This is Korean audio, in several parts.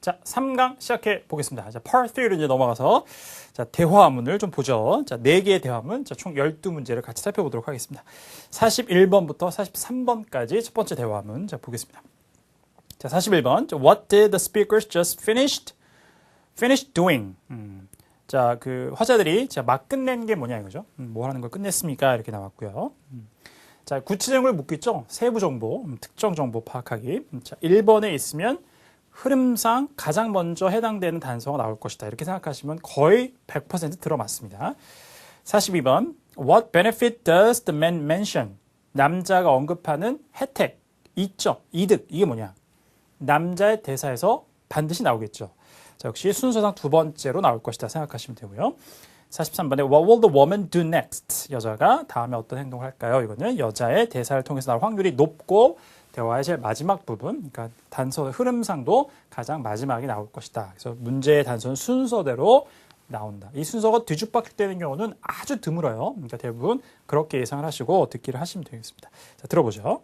자, 3강 시작해 보겠습니다. 자, 3로 이제 넘어가서 자, 대화문을 좀 보죠. 자, 4개의 대화문, 자, 총 12문제를 같이 살펴보도록 하겠습니다. 41번부터 43번까지 첫 번째 대화문 자, 보겠습니다. 자, 41번. 자, What did the speakers just finished finished doing? 음. 자, 그 화자들이 자, 막 끝낸 게 뭐냐 이거죠. 음, 뭐 하는 걸 끝냈습니까? 이렇게 나왔고요. 음. 자, 구체적을 묻겠죠. 세부 정보, 음, 특정 정보 파악하기. 음, 자, 1번에 있으면 흐름상 가장 먼저 해당되는 단서가 나올 것이다. 이렇게 생각하시면 거의 100% 들어맞습니다. 42번. What benefit does the man mention? 남자가 언급하는 혜택, 이점, 이득. 이게 뭐냐? 남자의 대사에서 반드시 나오겠죠. 자, 역시 순서상 두 번째로 나올 것이다 생각하시면 되고요. 43번에 What will the woman do next? 여자가 다음에 어떤 행동을 할까요? 이거는 여자의 대사를 통해서 나올 확률이 높고 대화의 제일 마지막 부분, 그러니까 단서 흐름상도 가장 마지막에 나올 것이다. 그래서 문제의 단서는 순서대로 나온다. 이 순서가 뒤죽박죽되는 경우는 아주 드물어요. 그러니까 대부분 그렇게 예상을 하시고 듣기를 하시면 되겠습니다. 자, 들어보죠.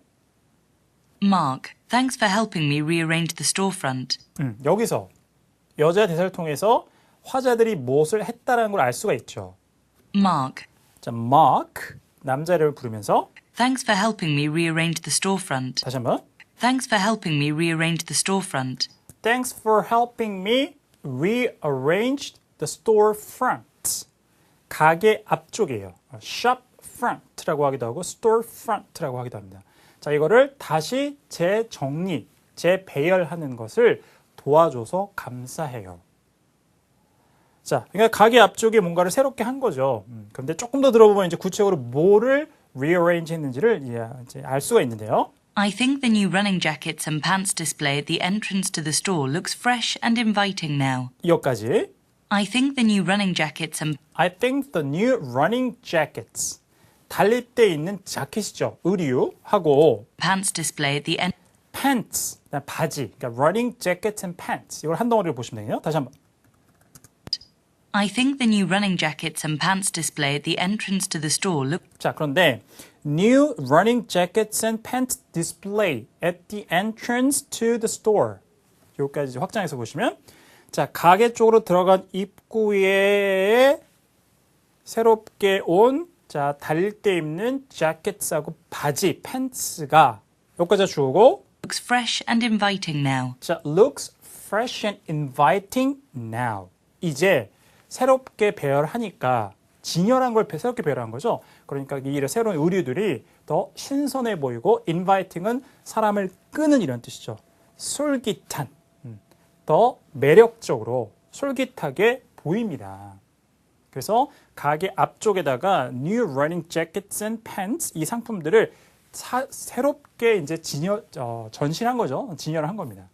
Mark, thanks for helping me rearrange the storefront. 음, 여기서 여자 대사를 통해서 화자들이 무엇을 했다라는 걸 알 수가 있죠. Mark, 자, Mark 남자를 부르면서 thanks for helping me rearrange the storefront. 다시 한번 Thanks for helping me rearrange the storefront. Thanks for helping me rearrange the store front. 가게 앞쪽이에요. shop front라고 하기도 하고 store front라고 하기도 합니다. 자, 이거를 다시 재정리, 재배열하는 것을 도와줘서 감사해요. 자, 그러니까 가게 앞쪽에 뭔가를 새롭게 한 거죠. 음, 그런데 조금 더 들어보면 이제 구체적으로 뭐를 rearrange 했는지를 예, 이제 알 수가 있는데요. I think the new running jackets and pants display at the entrance to the store looks fresh and inviting now. 이것까지. I think the new running jackets and I think the new running jackets. 달릴 때 입는 자켓이죠. 의류하고 pants display at the en- pants, 바지. 그러니까 running jackets and pants. 이걸 한 덩어리로 보시면 되네요. 다시 한번. I think the new running jackets and pants display at the entrance to the store look 자, 그런데 new running jackets and pants display at the entrance to the store. 여기까지 이제 확장해서 보시면 자, 가게 쪽으로 들어간 입구에 새롭게 온 자, 달릴 때 입는 자켓하고 바지, 팬츠가 여기까지 주고 looks fresh and inviting now. 자, looks fresh and inviting now. 이제 새롭게 배열하니까 진열한 걸 새롭게 배열한 거죠. 그러니까 이 새로운 의류들이 더 신선해 보이고 inviting은 사람을 끄는 이런 뜻이죠. 솔깃한, 음, 더 매력적으로 솔깃하게 보입니다. 그래서 가게 앞쪽에다가 new running jackets and pants 이 상품들을 사- 새롭게 이제 진열 어, 전신한 거죠. 진열한 겁니다.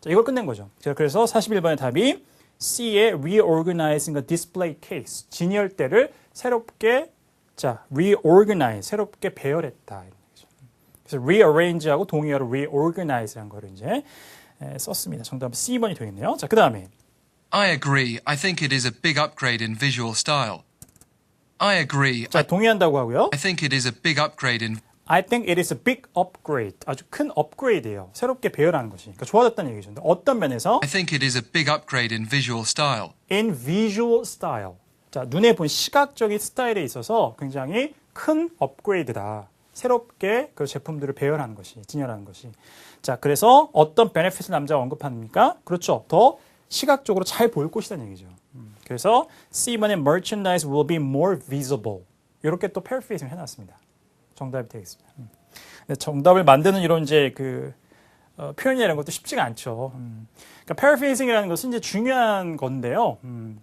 자, 이걸 끝낸 거죠. 자, 그래서 41번의 답이 C의 reorganizing a display case 진열대를 새롭게 자 reorganize 새롭게 배열했다. 그래서 rearrange하고 동의어로 reorganize라는 거를 이제 에, 썼습니다. 정답은 C번이 되겠네요. 자, 그 다음에 I agree. I think it is a big upgrade in visual style. I agree. 자 동의한다고 하고요. I think it is a big upgrade in I think it is a big upgrade. 아주 큰 업그레이드예요. 새롭게 배열하는 것이. 그러니까 좋아졌다는 얘기죠. 어떤 면에서 I think it is a big upgrade in visual style. in visual style. 자, 눈에 본 시각적인 스타일에 있어서 굉장히 큰 업그레이드다. 새롭게 그 제품들을 배열하는 것이, 진열하는 것이. 자, 그래서 어떤 베네핏을 남자가 언급합니까? 그렇죠. 더 시각적으로 잘 보일 것이라는 얘기죠. 음, 그래서 C번의 merchandise will be more visible. 이렇게 또 paraphrasing 해놨습니다. 정답이 되겠습니다. 음. 정답을 만드는 이런 이제 그 어, 표현이라는 것도 쉽지가 않죠. 음. 그러니까 paraphrasing이라는 것은 이제 중요한 건데요. 음.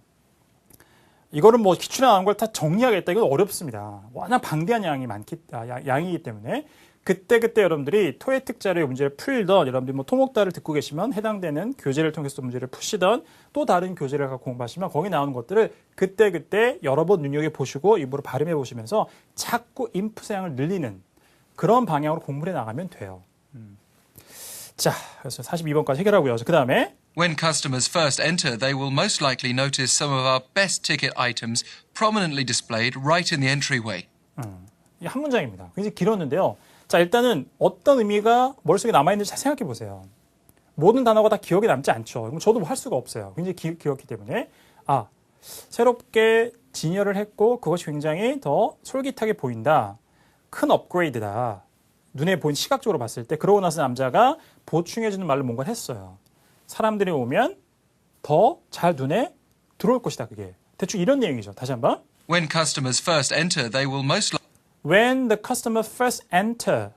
이거는 뭐 기출에 나온 걸 다 정리하겠다 이건 어렵습니다. 워낙 방대한 양이 많기 아, 양- 양이기 때문에 그때 그때 여러분들이 토익 특자를 문제를 풀던 여러분들이 뭐 토목다를 듣고 계시면 해당되는 교재를 통해서 문제를 푸시던 또 다른 교재를 갖고 공부하시면 거기 나오는 것들을 그때 그때 여러 번 눈여겨 보시고 입으로 발음해 보시면서 자꾸 인풋 양을 늘리는 그런 방향으로 공부를 해 나가면 돼요. 음. 자, 그래서 42번까지 해결하고요. 그 다음에 When customers first enter, they will most likely notice some of our best ticket items prominently displayed right in the entryway. 이한 문장입니다. 굉장히 길었는데요. 자, 일단은 어떤 의미가 머릿속에 남아있는지 잘 생각해 보세요. 모든 단어가 다 기억에 남지 않죠. 그럼 저도 뭐 할 수가 없어요. 굉장히 기, 기억기 때문에 아 새롭게 진열을 했고 그것이 굉장히 더 솔깃하게 보인다. 큰 업그레이드다. 눈에 보인 시각적으로 봤을 때 그러고 나서 남자가 보충해주는 말로 뭔가를 했어요. 사람들이 오면 더 잘 눈에 들어올 것이다. 그게 대충 이런 내용이죠. 다시 한번. When customers first enter, they will most When the customer first enter.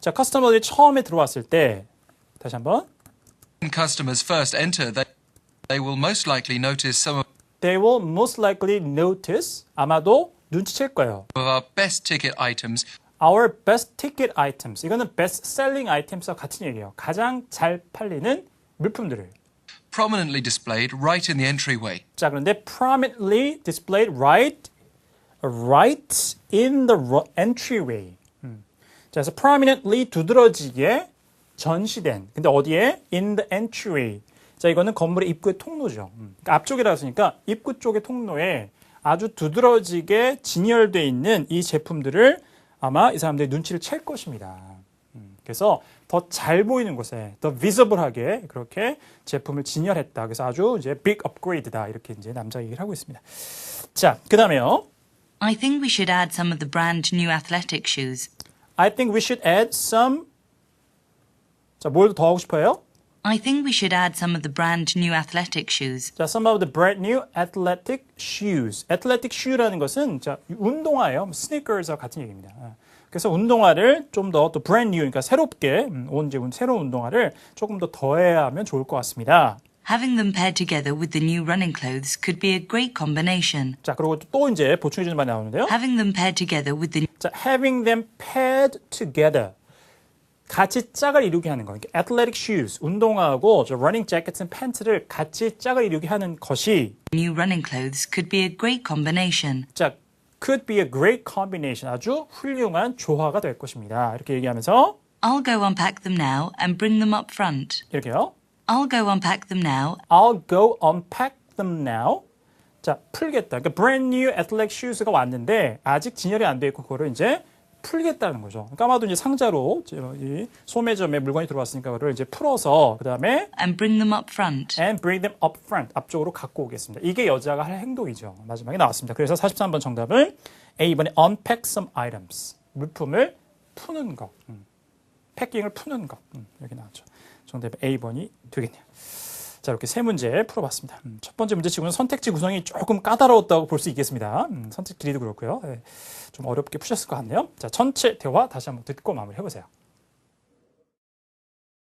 자, 커스터머들이 처음에 들어왔을 때 다시 한번. when customers first enter, they, they will most likely notice some of They will most likely notice 아마도 눈치챌 거예요. our best ticket items Our best ticket items. 이거는 best selling items와 같은 얘기예요. 가장 잘 팔리는 물품들을. prominently displayed right in the entryway. 자, 그런데 prominently displayed right right in the entryway. 음. 자, 그래서 prominently 두드러지게 전시된. 근데 어디에? in the entryway. 자, 이거는 건물의 입구의 통로죠. 음. 그러니까 앞쪽이라 했으니까 입구 쪽의 통로에 아주 두드러지게 진열돼 있는 이 제품들을 아마 이 사람들이 눈치를 챌 것입니다. 음, 그래서 더 잘 보이는 곳에 더 비저블하게 그렇게 제품을 진열했다. 그래서 아주 이제 빅 업그레이드다. 이렇게 이제 남자 얘기를 하고 있습니다. 자, 그다음에요. I think we should add some of the brand new athletic shoes. I think we should add some 자, 뭘 더 하고 싶어요? I think we should add some of the brand new athletic shoes. 자, some of the brand new athletic shoes. athletic shoe라는 것은 자, 운동화예요. sneakers와 같은 얘기입니다. 아, 그래서 운동화를 좀 더또 brand new, 그러니까 새롭게 음, 온 이제 새로운 운동화를 조금 더 더해야 하면 좋을 것 같습니다. Having them paired together with the new running clothes could be a great combination. 자, 그리고 또 이제 보충해 주는 말이 나오는데요. Having them paired together with the 자, having them paired together. 같이 짝을 이루게 하는 거. 그러니까 athletic shoes, 운동화하고 저 running jackets and pants를 같이 짝을 이루게 하는 것이 new running clothes could be a great combination. 자, could be a great combination. 아주 훌륭한 조화가 될 것입니다. 이렇게 얘기하면서 I'll go unpack them now and bring them up front. 이렇게요. I'll go unpack them now I'll go unpack them now. 자, 풀겠다. 그러니까 brand new athletic shoes가 왔는데 아직 진열이 안 돼 있고 그거를 이제 풀겠다는 거죠. 그러니까 아마도 이제 상자로 저, 이 소매점에 물건이 들어왔으니까 그거를 이제 풀어서 그다음에 and bring them up front. and bring them up front 앞쪽으로 갖고 오겠습니다. 이게 여자가 할 행동이죠. 마지막에 나왔습니다. 그래서 43번 정답은 A번에 unpack some items. 물품을 푸는 거. 음. 패킹을 푸는 거. 음, 여기 나왔죠. 정답 A번이 되겠네요. 자, 이렇게 세 문제 풀어봤습니다. 음, 첫 번째 문제 치고는 선택지 구성이 조금 까다로웠다고 볼 수 있겠습니다. 음, 선택 길이도 그렇고요. 예, 좀 어렵게 푸셨을 것 같네요. 자, 전체 대화 다시 한번 듣고 마무리해보세요.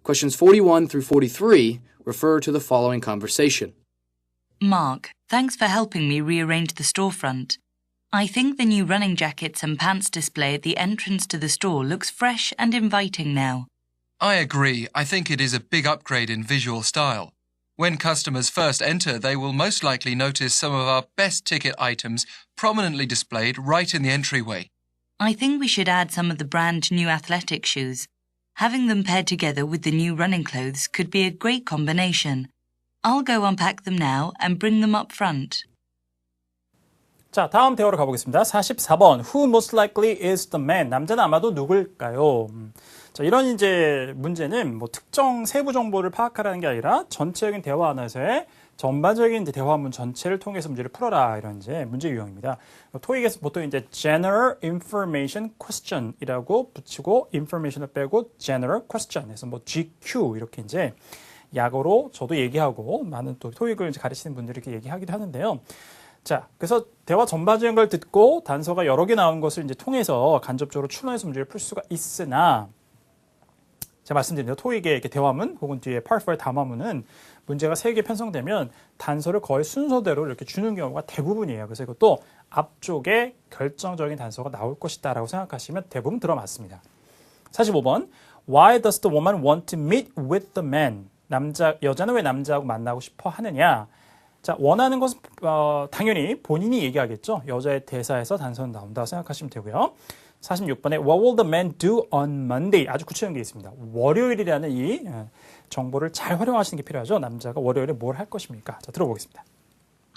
Questions 41 through 43 refer to the following conversation. Mark, thanks for helping me rearrange the storefront. I think the new running jackets and pants display at the entrance to the store looks fresh and inviting now. I agree. I think it is a big upgrade in visual style. When customers first enter, they will most likely notice some of our best ticket items prominently displayed right in the entryway. I think we should add some of the brand new athletic shoes. Having them paired together with the new running clothes could be a great combination. I'll go unpack them now and bring them up front. 자, 다음 대화로 가보겠습니다. 44번. Who most likely is the man? 남자는 아마도 누굴까요? 음. 자, 이런 이제 문제는 뭐 특정 세부 정보를 파악하라는 게 아니라 전체적인 대화 안에서의 전반적인 이제 대화문 전체를 통해서 문제를 풀어라 이런 이제 문제 유형입니다. 토익에서 보통 이제 general information question이라고 붙이고 information을 빼고 general question 해서 뭐 GQ 이렇게 이제 약어로 저도 얘기하고 많은 또 토익을 이제 가르치는 분들이 이렇게 얘기하기도 하는데요. 자, 그래서 대화 전반적인 걸 듣고 단서가 여러 개 나온 것을 이제 통해서 간접적으로 추론해서 문제를 풀 수가 있으나 제가 말씀드린 대로 토익의 이렇게 대화문 혹은 뒤에 파르파의 담화문은 문제가 세 개 편성되면 단서를 거의 순서대로 이렇게 주는 경우가 대부분이에요. 그래서 이것도 앞쪽에 결정적인 단서가 나올 것이다 라고 생각하시면 대부분 들어맞습니다. 45번 Why does the woman want to meet with the man? 남자 여자는 왜 남자하고 만나고 싶어 하느냐? 자 원하는 것은 어, 당연히 본인이 얘기하겠죠. 여자의 대사에서 단서는 나온다고 생각하시면 되고요. 46번에 What will the man do on Monday? 아주 구체적인 게 있습니다. 월요일이라는 이 예, 정보를 잘 활용하시는 게 필요하죠. 남자가 월요일에 뭘 할 것입니까? 자 들어보겠습니다.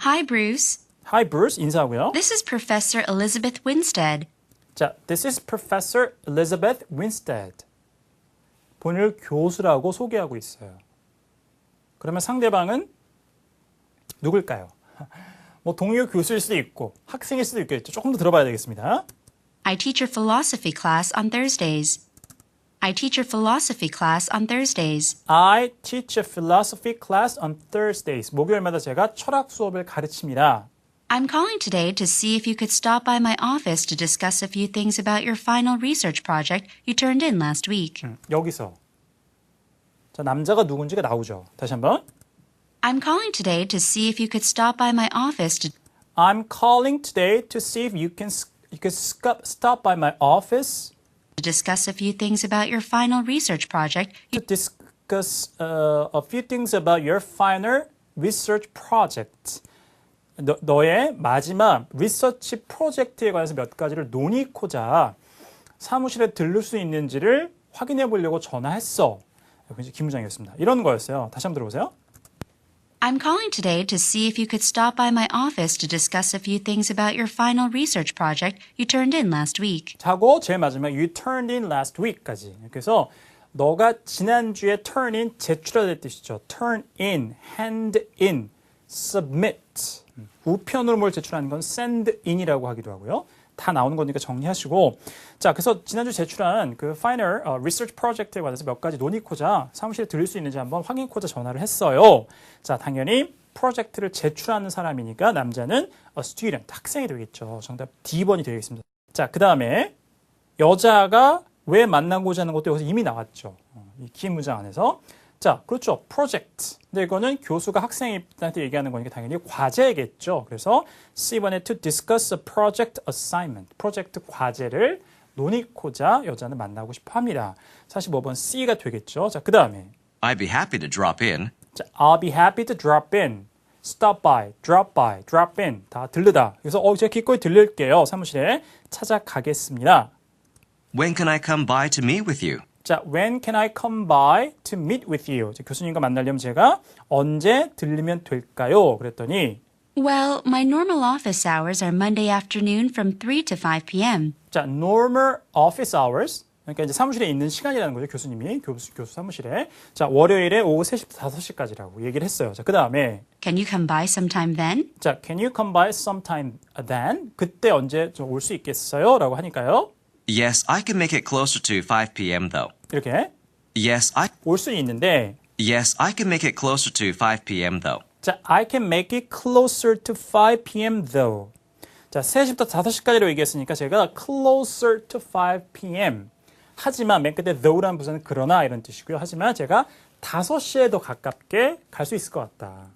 Hi, Bruce. Hi Bruce 인사하고요. This is Professor Elizabeth Winstead. 자 This is Professor Elizabeth Winstead. 본인을 교수라고 소개하고 있어요. 그러면 상대방은 누굴까요? 뭐 동료 교수일 수도 있고 학생일 수도 있겠죠. 조금 더 들어봐야 되겠습니다. I teach your philosophy class on Thursdays. I teach your philosophy class on Thursdays. I teach a philosophy class on Thursdays. 목요일마다 제가 철학 수업을 가르칩니다. I'm calling today to see if you could stop by my office to discuss a few things about your final research project you turned in last week. 여기서 자 남자가 누군지가 나오죠. 다시 한번. I'm calling today to see if you could stop by my office to I'm calling today to see if you can s- you sc- stop by my office to discuss a few things about your final research project to discuss uh, a few things about your final research project. 너, 너의 마지막 리서치 프로젝트에 관해서 몇 가지를 논의코자 사무실에 들를 수 있는지를 확인해 보려고 전화했어. 굉장히 기무장이었습니다. 이런 거였어요. 다시 한번 들어보세요. I'm calling today to see if you could stop by my office to discuss a few things about your final research project you turned in last week. 자고 제일 마지막 you turned in last week까지. 그래서 너가 지난주에 turn in 제출하다 뜻이죠. turn in, hand in, submit. 음, 우편으로 뭘 제출하는 건 send in이라고 하기도 하고요. 다 나오는 거니까 정리하시고 자 그래서 지난주 제출한 그 final 어, research project에 관해서 몇 가지 논의코자 사무실에 들을 수 있는지 한번 확인코자 전화를 했어요. 자 당연히 프로젝트를 제출하는 사람이니까 남자는 a student 학생이 되겠죠. 정답 D번이 되겠습니다. 자 그 다음에 여자가 왜 만나고자 하는 것도 여기서 이미 나왔죠. 어, 이 기문장 안에서. 자, 그렇죠. 프로젝트. 근데 이거는 교수가 학생한테 얘기하는 거니까 당연히 과제겠죠. 그래서 C번에 to discuss a project assignment. 프로젝트 과제를 논의코자 여자는 만나고 싶어 합니다. 45번 C가 되겠죠. 자, 그 다음에. I'd be happy to drop in. 자, I'll be happy to drop in. stop by, drop by, drop in. 다 들르다. 그래서 어, 제가 기꺼이 들릴게요. 사무실에 찾아가겠습니다. When can I come by to meet with you? 자, when can I come by to meet with you? 교수님과 만나려면 제가 언제 들리면 될까요? 그랬더니 Well, my normal office hours are Monday afternoon from 3 to 5 p.m. 자, normal office hours. 그러니까 이제 사무실에 있는 시간이라는 거죠. 교수님이 교수 교수 사무실에. 자, 월요일에 오후 3시부터 5시까지라고 얘기를 했어요. 자, 그다음에 Can you come by sometime then? 자, can you come by sometime then? 그때 언제 올수 있겠어요? 라고 하니까요. Yes, I can make it closer to 5 p.m. though. 이렇게 Yes, I 올 수 있는데 Yes, I can make it closer to 5 p.m. though. 자, I can make it closer to 5 p.m. though. 자, 3시부터 5시까지로 얘기했으니까 제가 closer to 5 p.m. 하지만 맨 끝에 though라는 부사는 그러나 이런 뜻이고요. 하지만 제가 5시에 더 가깝게 갈 수 있을 것 같다.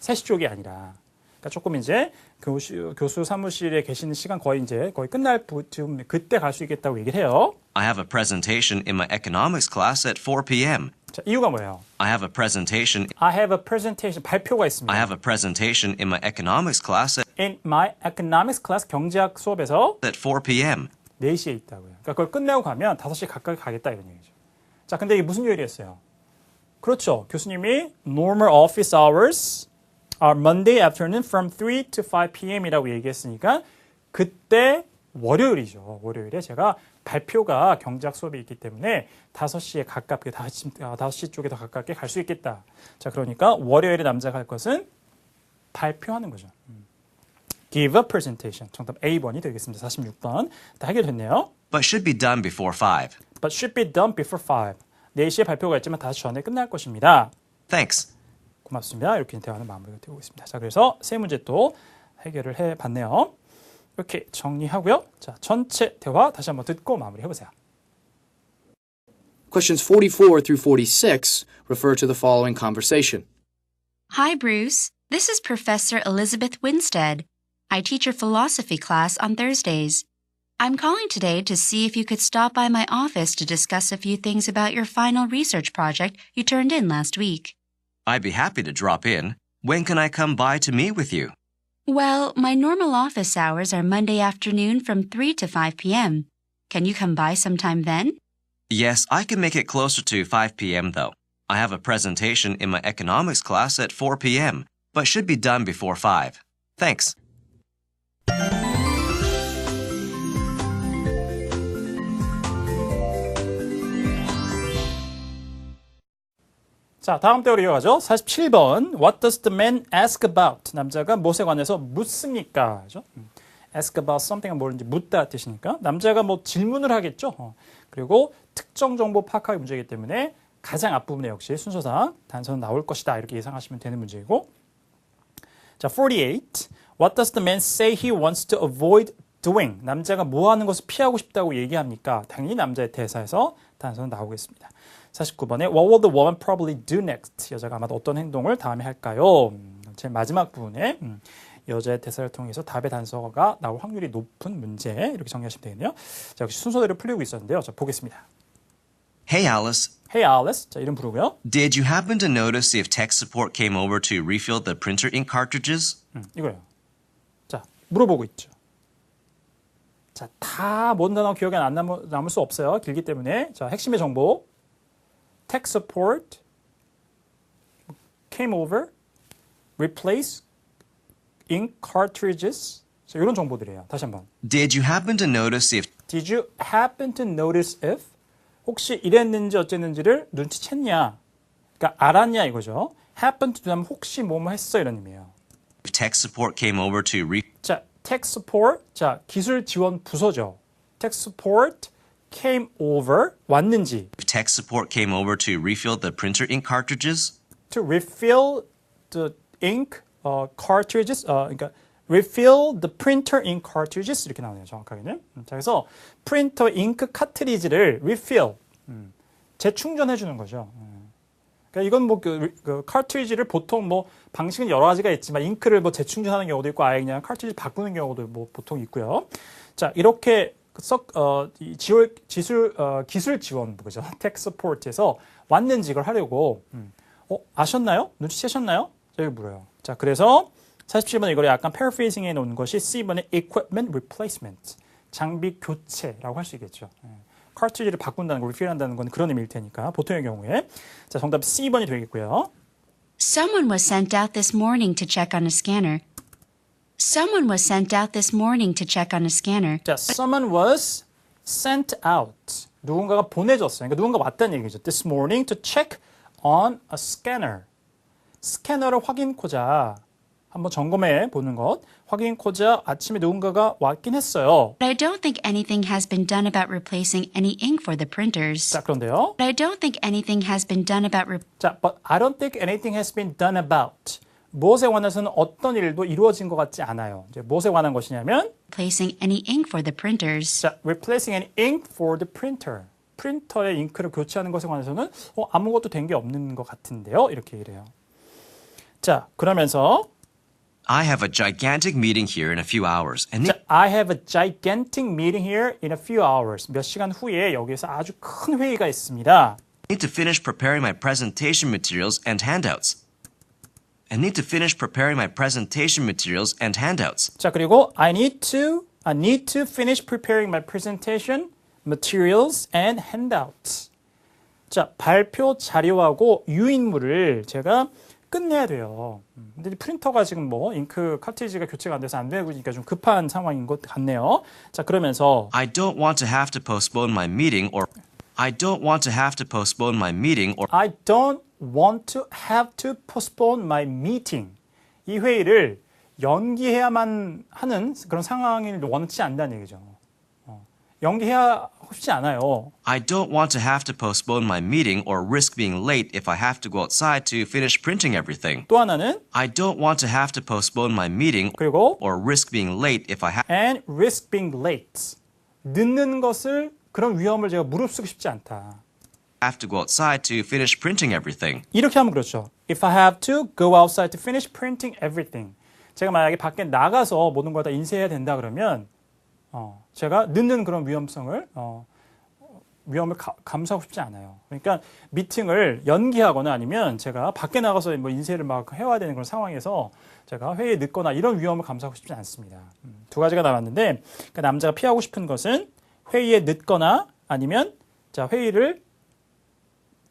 3시 쪽이 아니라. 그러니까 조금 이제 교수, 교수 사무실에 계시는 시간 거의 이제 거의 끝날 즈음 그때 갈 수 있겠다고 얘기를 해요. I have a presentation in my economics class at 4 p.m. 자, 이유가 뭐예요? I have a presentation I have a presentation 발표가 있습니다. I have a presentation in my economics class at, In my economics class 경제학 수업에서 at 4 p.m. 4시에 있다고요. 그러니까 그걸 끝내고 가면 5시 가까이 가겠다 이런 얘기죠. 자, 근데 이게 무슨 요일이었어요? 그렇죠. 교수님이 normal office hours are Monday afternoon from 3 to 5 p.m.이라고 얘기했으니까 그때 월요일이죠. 월요일에 제가 발표가 경제학 수업이 있기 때문에 5시에 가깝게 5시, 아, 5시 쪽에 더 가깝게 갈 수 있겠다. 자, 그러니까 월요일에 남자가 할 것은 발표하는 거죠. 음. Give a presentation. 정답 A번이 되겠습니다. 46번. 다 해결됐네요. but should be done before 5. But should be done before 5. 4시에 발표가 있지만 5시 전에 끝날 것입니다. Thanks. 고맙습니다. 이렇게 대화는 마무리가 되고 있습니다. 자, 그래서 세 문제 또 해결을 해 봤네요. 이렇게 정리하고요. 자, 전체 대화 다시 한번 듣고 마무리해 보세요. Questions 44 through 46 refer to the following conversation. Hi, Bruce. This is Professor Elizabeth Winstead. I teach your philosophy class on Thursdays. I'm calling today to see if you could stop by my office to discuss a few things about your final research project you turned in last week. I'd be happy to drop in. When can I come by to meet with you? Well, my normal office hours are Monday afternoon from 3 to 5 p.m. Can you come by sometime then? Yes, I can make it closer to 5 p.m. though. I have a presentation in my economics class at 4 p.m., but should be done before 5. Thanks. 자, 다음 대로 이어가죠. 47번. What does the man ask about? 남자가 무엇에 관해서 묻습니까? 그죠? 음. ask about something은 뭐든지 묻다 뜻이니까 남자가 뭐 질문을 하겠죠. 어. 그리고 특정 정보 파악하기 문제이기 때문에 가장 앞부분에 역시 순서상 단서는 나올 것이다. 이렇게 예상하시면 되는 문제이고 자, 48. What does the man say he wants to avoid doing? 남자가 뭐 하는 것을 피하고 싶다고 얘기합니까? 당연히 남자의 대사에서 단서는 나오겠습니다. 49번에 What will the woman probably do next? 여자가 아마도 어떤 행동을 다음에 할까요? 음, 제일 마지막 부분에 음, 여자의 대사를 통해서 답의 단서가 나올 확률이 높은 문제 이렇게 정리하시면 되겠네요. 자, 역시 순서대로 풀리고 있었는데요. 자, 보겠습니다. Hey Alice, Hey Alice. 자, 이름 부르고요. did you happen to notice if tech support came over to refill the printer ink cartridges? 음, 이거예요. 자, 물어보고 있죠. 자, 다 모든 단어 기억에 안 남을, 남을 수 없어요. 길기 때문에. 자, 핵심의 정보. Tech support came over, replace ink cartridges. 자, 이런 정보들이에요. 다시 한번. Did you happen to notice if Did you happen to notice if? 혹시 이랬는지 어쨌는지를 눈치챘냐? 그러니까 알았냐 이거죠. happen to 하면 혹시 뭐뭐 했어 이런 의미예요. tech support came over to re 자, tech support, 자 기술 지원 부서죠. tech support came over 왔는지 tech support came over to refill the printer ink cartridges? to refill the ink 어, cartridges, 어, 그러니까 refill the printer ink cartridges 이렇게 나오네요. 정확하게는. 음, 자, 그래서 프린터 잉크 카트리지를 refill 음, 재충전해 주는 거죠. 음. 그러니까 이건 뭐그 그 카트리지를 보통 뭐 방식은 여러 가지가 있지만 잉크를 뭐 재충전하는 경우도 있고 아예 그냥 카트리지 바꾸는 경우도 뭐 보통 있고요. 자, 이렇게 썩, 어, 이 지원, 지술, 어, 기술 지원부, 그죠? tech support에서 왔는지 이걸 하려고, 음. 어, 아셨나요? 눈치채셨나요? 자, 이거 물어요. 자, 그래서 47번에 이걸 약간 paraphrasing 해 놓은 것이 C번의 equipment replacement. 장비 교체라고 할 수 있겠죠. 예. 카트리지를 바꾼다는 거, refill한다는 건 그런 의미일 테니까, 보통의 경우에. 자, 정답 C번이 되겠고요. Someone was sent out this morning to check on a scanner. Someone was sent out this morning to check on a scanner. 자, someone was sent out. 누군가가 보내졌어요. 그러니까 누군가 왔다는 얘기죠. This morning to check on a scanner. 스캐너를 확인코자 한번 점검해 보는 것. 확인코자 아침에 누군가가 왔긴 했어요. But I don't think anything has been done about replacing any ink for the printers. 자, 그런데요. But I don't think anything has been done about re- 자, but I don't think anything has been done about. 무엇에 관해서는 어떤 일도 이루어진 것 같지 않아요. 이제 무엇에 관한 것이냐면 replacing any ink for the printers. 자, replacing an ink for the printer. 프린터의 잉크를 교체하는 것에 관해서는 어, 아무것도 된 게 없는 것 같은데요. 이렇게 이래요. 자, 그러면서 I have a gigantic meeting here in a few hours and 자, I have a gigantic meeting here in a few hours. 몇 시간 후에 여기서 아주 큰 회의가 있습니다. need to finish preparing my presentation materials and handouts. I need to finish preparing my presentation materials and handouts. 자, 그리고 I need to I need to finish preparing my presentation materials and handouts. 자, 발표 자료하고 유인물을 제가 끝내야 돼요. 음, 근데 이 프린터가 지금 뭐 잉크 카트리지가 교체가 안 돼서 안 되고 있으니까 좀 급한 상황인 것 같네요. 자, 그러면서 I don't want to have to postpone my meeting or I don't want to have to postpone my meeting or I don't want to have to postpone my meeting. 이 회의를 연기해야만 하는 그런 상황을 원치 않다는 얘기죠. 어, 연기해야 쉽지 않아요. I don't want to have to postpone my meeting or risk being late if I have to go outside to finish printing everything. 또 하나는 I don't want to have to postpone my meeting 그리고 or risk being late if I have and risk being late. 늦는 것을 그런 위험을 제가 무릅쓰고 싶지 않다. Have to go outside to finish printing everything. 이렇게 하면 그렇죠. If I have to go outside to finish printing everything. 제가 만약에 밖에 나가서 모든 걸 다 인쇄해야 된다 그러면 어, 제가 늦는 그런 위험성을 어, 위험을 가- 감수하고 싶지 않아요. 그러니까 미팅을 연기하거나 아니면 제가 밖에 나가서 뭐 인쇄를 막 해와야 되는 그런 상황에서 제가 회의에 늦거나 이런 위험을 감수하고 싶지 않습니다. 음, 두 가지가 남았는데 그러니까 남자가 피하고 싶은 것은 회의에 늦거나 아니면 자 회의를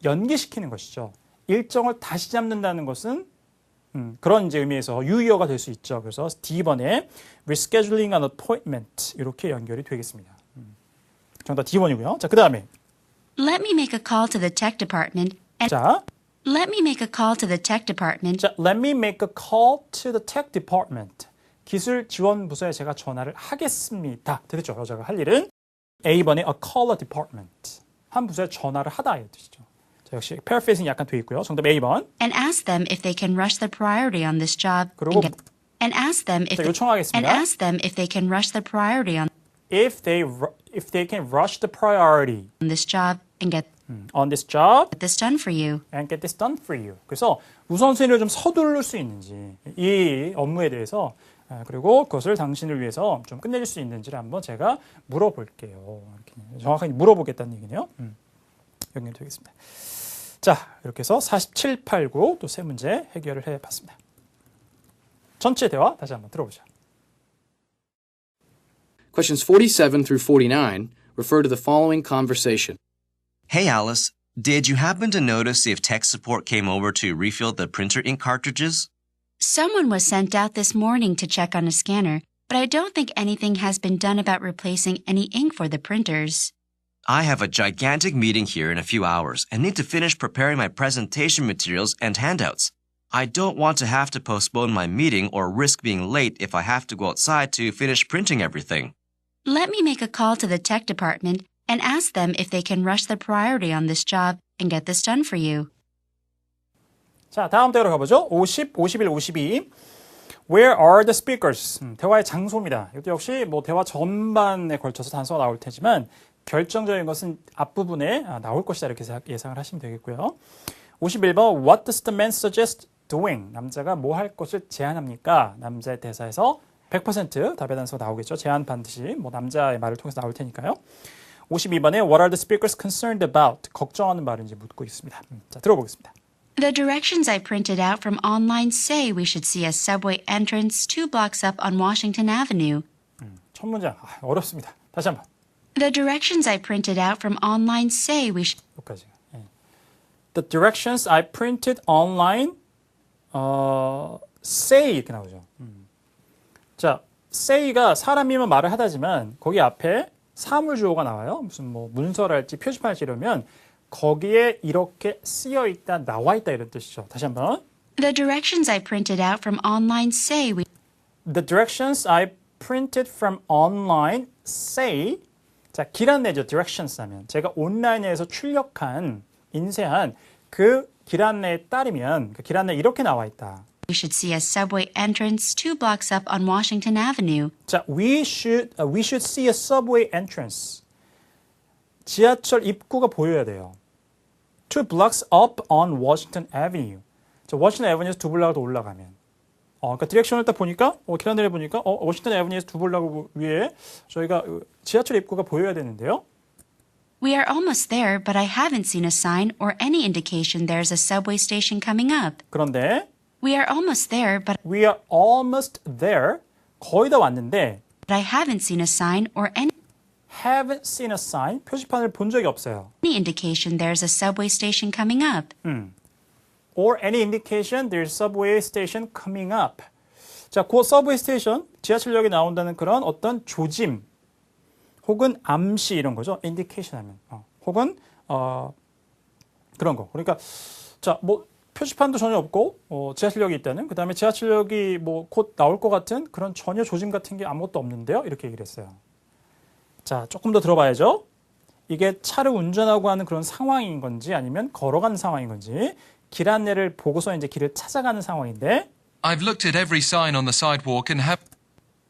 연기시키는 것이죠. 일정을 다시 잡는다는 것은 음, 그런 이제 의미에서 유의어가 될 수 있죠. 그래서 D번에 rescheduling an appointment 이렇게 연결이 되겠습니다. 음. 정답 D번이고요. 자, 그 다음에 Let me make a call to the tech department 자, Let me make a call to the tech department 자, let me make a call to the tech department. 기술 지원 부서에 제가 전화를 하겠습니다. 되겠죠? 여자가 할 일은 A번에 a caller department. 한 부서에 전화를 하다 이 뜻이죠. 자, 역시 paraphrasing 약간 돼 있고요. 정답 A번. and ask them if they can rush the priority on this job 그리고 and, get, and ask them if 자, they, and 요청하겠습니다. ask them if they can rush the priority on If they if they can rush the priority this job and get on this job this done for you. and get this done for you. 그래서 우선순위를 좀 서두를 수 있는지 이 업무에 대해서 아, 그리고 그것을 당신을 위해서 좀 끝내줄 수 있는지를 한번 제가 물어볼게요. 이렇게 정확하게 물어보겠다는 얘기네요. 음, 연결되겠습니다. 자, 이렇게 해서 47, 8, 9 또 세 문제 해결을 해봤습니다. 전체 대화 다시 한번 들어보죠. Questions 47 through 49 refer to the following conversation. Hey Alice, did you happen to notice if tech support came over to refill the printer ink cartridges? Someone was sent out this morning to check on a scanner, but I don't think anything has been done about replacing any ink for the printers. I have a gigantic meeting here in a few hours and need to finish preparing my presentation materials and handouts. I don't want to have to postpone my meeting or risk being late if I have to go outside to finish printing everything. Let me make a call to the tech department and ask them if they can rush the priority on this job and get this done for you. 자, 다음 대화로 가보죠. 50, 51, 52. Where are the speakers? 음, 대화의 장소입니다. 이것도 역시 뭐 대화 전반에 걸쳐서 단서가 나올 테지만 결정적인 것은 앞부분에 아, 나올 것이다 이렇게 사- 예상을 하시면 되겠고요. 51번 What does the man suggest doing? 남자가 뭐 할 것을 제안합니까? 남자의 대사에서 100% 답의 단서가 나오겠죠. 제안 반드시 뭐 남자의 말을 통해서 나올 테니까요. 52번에 What are the speakers concerned about? 걱정하는 말인지 묻고 있습니다. 음, 자, 들어보겠습니다. The directions I printed out from online say we should see a subway entrance two blocks up on Washington Avenue. 첫 문장 아, 어렵습니다. 다시 한번 The directions I printed out from online say we should 여기까지. 예. The directions I printed online 어, say 이렇게 나오죠. 음. 자, say가 사람이면 말을 하다지만 거기 앞에 사물 주어가 나와요. 무슨 뭐 문서랄지 표지판할지 이러면 거기에 이렇게 쓰여 있다, 나와 있다 이런 뜻이죠. 다시 한번. The directions I printed out from online say we The directions I printed from online say 자, 길 안내죠. directions 하면 제가 온라인에서 출력한 인쇄한 그 길 안내에 따르면 그 길 안내 이렇게 나와 있다. we should see a subway entrance two blocks up on Washington Avenue. 자, we should uh, we should see a subway entrance. 지하철 입구가 보여야 돼요. Two blocks up on Washington Avenue. 자, 워싱턴 애버니에서 두 블락을 더 올라가면. 어, 그러니까 디렉션을 딱 보니까 어, 길 안내를 보니까 어, 워싱턴 애버니에서 두 블락 위에 저희가 어, 지하철 입구가 보여야 되는데요. We are almost there, but I haven't seen a sign or any indication there's a subway station coming up. 그런데 We are almost there, but we are almost there. 거의 다 왔는데 I haven't seen a sign or any haven't seen a sign. 표지판을 본 적이 없어요. indication there's a subway station coming up. Or any indication there's subway station coming up. 자, 그 subway station 지하철역이 나온다는 그런 어떤 조짐 혹은 암시 이런 거죠. indication 하면. 어, 혹은 어 그런 거. 그러니까 자, 뭐 표지판도 전혀 없고 어, 지하철역이 있다는 그 다음에 지하철역이 뭐 곧 나올 것 같은 그런 전혀 조짐 같은 게 아무것도 없는데요. 이렇게 얘기를 했어요. 자, 조금 더 들어봐야죠. 이게 차를 운전하고 하는 그런 상황인 건지 아니면 걸어가는 상황인 건지 길 안내를 보고서 이제 길을 찾아가는 상황인데 I've looked at every sign on the sidewalk and have.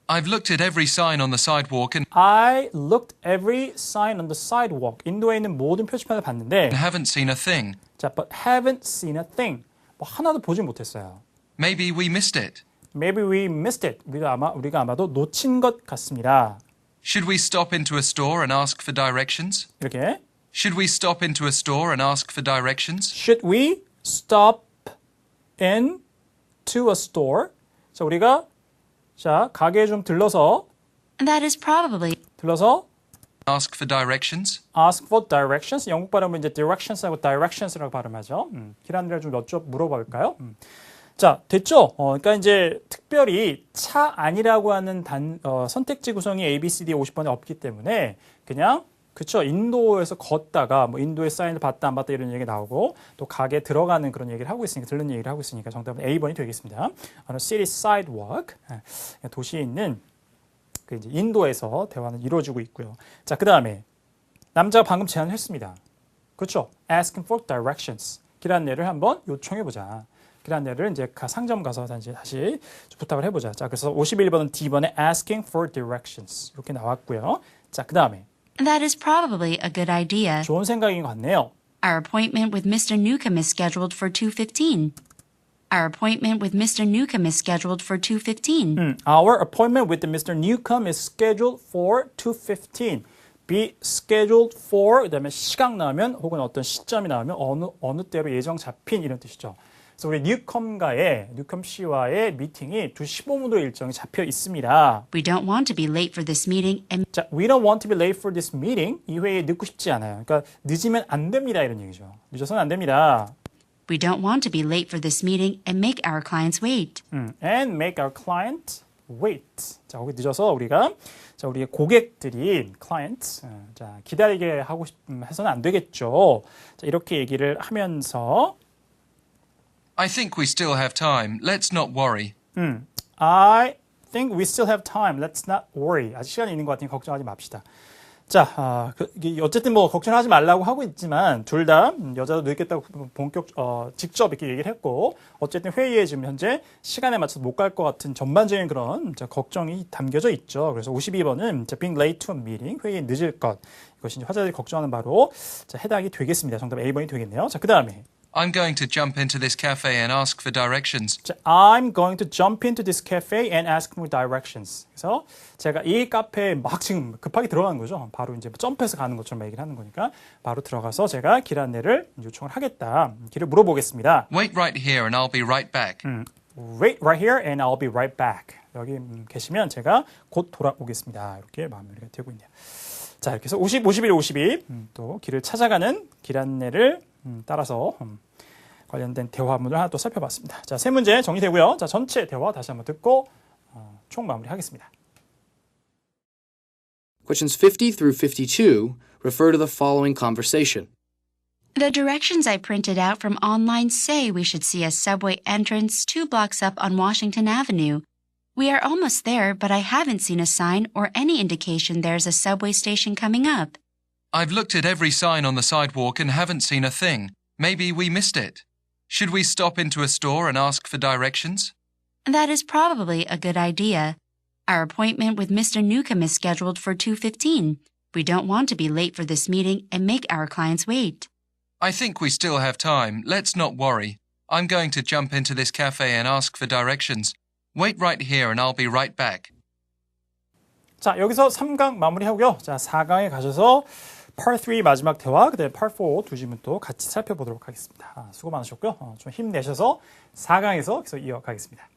I've looked at every sign on the sidewalk and I looked every sign on the sidewalk. 인도에 있는 모든 표지판을 봤는데 haven't seen a thing. 자, but haven't seen a thing. 뭐 하나도 보지 못했어요. Maybe we missed it. Maybe we missed it. 우리가 아마 우리가 아마도 놓친 것 같습니다. Should we stop into a store and ask for directions? 이렇게 Should we stop into a store and ask for directions? Should we stop in to a store? 자, 우리가 자, 가게에 좀 들러서 That is probably 들러서 Ask for directions? ask for directions. 영국 발음은 이제 directions하고 directions라고 발음하죠. 음, 길 안내를 좀 여쭤 물어볼까요? 음. 자, 됐죠? 어, 그러니까 이제 특별히 차 아니라고 하는 단, 어, 선택지 구성이 A, B, C, D 50번에 없기 때문에 그냥 그쵸. 인도에서 걷다가 뭐 인도의 사인을 받다 안 받다 이런 얘기 나오고 또 가게 들어가는 그런 얘기를 하고 있으니까 들른 얘기를 하고 있으니까 정답은 A번이 되겠습니다. On a city sidewalk. 예, 도시에 있는 그 이제 인도에서 대화는 이루어지고 있고요. 자, 그 다음에 남자가 방금 제안을 했습니다. 그렇죠. Asking for directions. 길 안내를 한번 요청해 보자. 길 안내를 이제 가- 상점 가서 다시 다시 부탁을 해 보자. 자, 그래서 51번은 D번에 asking for directions 이렇게 나왔고요. 자, 그 다음에 That is probably a good idea. 좋은 생각인 것 같네요. Our appointment with Mr. Newcomb is scheduled for 2:15. Our appointment with Mr. Newcomb is scheduled for 2:15. 음, Our appointment with Mr. Newcomb is scheduled for 2:15. Be scheduled for 그다음에 시각 나오면 혹은 어떤 시점이 나오면 어느 어느 때로 예정 잡힌 이런 뜻이죠. 그래서 우리 뉴컴과의 뉴컴 씨와의 미팅이 2시 15분으로 일정이 잡혀 있습니다. We don't want to be late for this meeting and 자, we don't want to be late for this meeting. 이 회의에 늦고 싶지 않아요. 그러니까 늦으면 안 됩니다 이런 얘기죠. 늦어서는 안 됩니다. we don't want to be late for this meeting and make our clients wait. 음, and make our client wait. 자, 거기 늦어서 우리가 자, 우리의 고객들이 client 어, 자, 기다리게 하고 싶 음, 해서는 안 되겠죠. 자, 이렇게 얘기를 하면서 I think we still have time. Let's not worry. I think we still have time. Let's not worry. 아직 시간이 있는 것 같으니 걱정하지 맙시다. 자, 아, 그, 어쨌든 뭐 걱정하지 말라고 하고 있지만 둘 다 여자도 늦겠다고 본격 어, 직접 이렇게 얘기를 했고 어쨌든 회의에 지금 현재 시간에 맞춰서 못 갈 것 같은 전반적인 그런 자, 걱정이 담겨져 있죠. 그래서 52번은 자, being late to a meeting 회의에 늦을 것 이것이 이제 화자들이 걱정하는 바로 자, 해당이 되겠습니다. 정답 A번이 되겠네요. 자, 그 다음에 I'm going to jump into this cafe and ask for directions. 자, I'm going to jump into this cafe and ask for directions. 그래서 제가 이 카페에 막 지금 급하게 들어가는 거죠. 바로 이제 점프해서 가는 것처럼 얘기를 하는 거니까 바로 들어가서 제가 길 안내를 요청을 하겠다. 길을 물어보겠습니다. Wait right here and I'll be right back. Wait right here and I'll be right back. 여기 음, 계시면 제가 곧 돌아오겠습니다. 이렇게 마무리가 되고 있네요. 자, 이렇게 해서 50, 51, 52, 음, 또 길을 찾아가는 길 안내를 음, 따라서 음, 관련된 대화문을 하나 또 살펴봤습니다. 자, 세 문제 정리되고요. 자, 전체 대화 다시 한번 듣고 어, 총 마무리하겠습니다. Questions 50 through 52 refer to the following conversation. The directions I printed out from online say we should see a subway entrance two blocks up on Washington Avenue. We are almost there, but I haven't seen a sign or any indication there's a subway station coming up. I've looked at every sign on the sidewalk and haven't seen a thing. Maybe we missed it. Should we stop into a store and ask for directions? That is probably a good idea. Our appointment with Mr. Newcomb is scheduled for 2:15. We don't want to be late for this meeting and make our clients wait. I think we still have time. Let's not worry. I'm going to jump into this cafe and ask for directions. Wait right here and I'll be right back. 자, 여기서 3강 마무리하고요. 자, 4강에 가셔서 Part 3 마지막 대화, 그 다음에 Part 4두 질문 또 같이 살펴보도록 하겠습니다. 아, 수고 많으셨고요. 어, 좀 힘내셔서 4강에서 계속 이어가겠습니다.